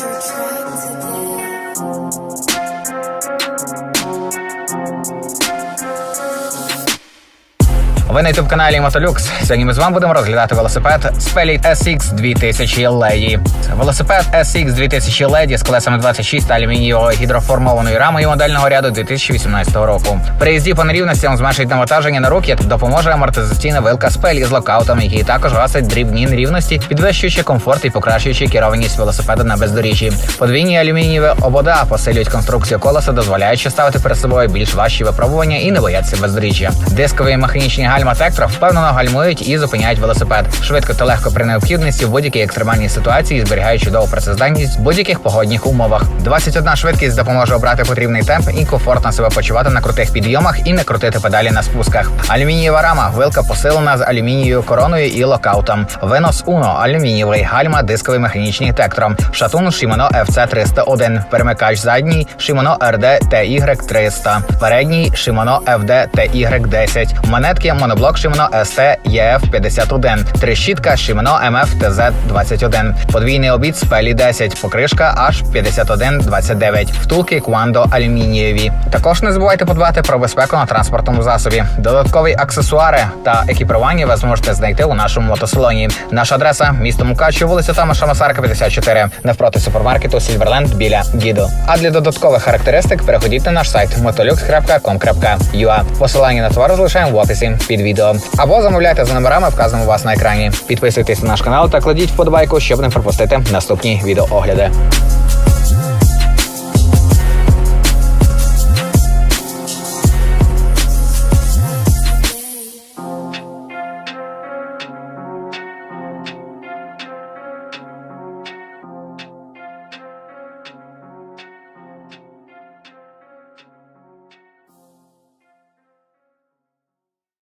your trying. Ви на youtube каналі Мотолюкс. Сьогодні ми з вами будемо розглядати велосипед Spellit SX 2000 Lady. Велосипед SX 2000 Lady з колесами 26 та алюмінієвою гідроформованою рамою модельного ряду 2018 року. При їзді по нерівностям зменшить навантаження на руки та допоможе амортизаційна вилка Spellit з локаутом, який також гасить дрібні нерівності, підвищуючи комфорт і покращуючи керованість велосипеда на бездоріжжі. Подвійні алюмінієві обода посилюють конструкцію колеса, дозволяючи ставити перед собою більш важчі випробування і не боятися бездоріжжя. Дискові і механічні гальма Тектро впевнено гальмують і зупиняють велосипед швидко та легко при необхідності в будь-якій екстремальній ситуації, зберігаючи чудову працездатність в будь-яких погодних умовах. 21 швидкість допоможе обрати потрібний темп і комфортно себе почувати на крутих підйомах і не крутити педалі на спусках. Алюмінієва рама, вилка посилена з алюмінієвою короною і локаутом. Винос Uno, алюмінієвий, гальма, дисковий механічний тектром. Шатун Shimano FC 301, перемикач задній Shimano RD TY 300, передній Shimano FD TY 10, монетки моноблок Shimano ST EF 51, трещітка Shimano MF TZ 21, подвійний обід Speli 10, покришка H51 29, втулки Quando алюмінієві. Також не забувайте подбати про безпеку на транспортному засобі. Додаткові аксесуари та екіпірування ви зможете знайти у нашому мотосалоні. Наша адреса місто Мукачево, вулиця Томаша Масарка, 54, навпроти супермаркету Сільверленд біля Гідо. А для додаткових характеристик переходіть на наш сайт motolux.com.ua. Посилання на товар залишаємо в описі під відео. Або замовляйте за номерами, вказаними у вас на екрані. Підписуйтесь на наш канал та кладіть вподобайку, щоб не пропустити наступні відеоогляди.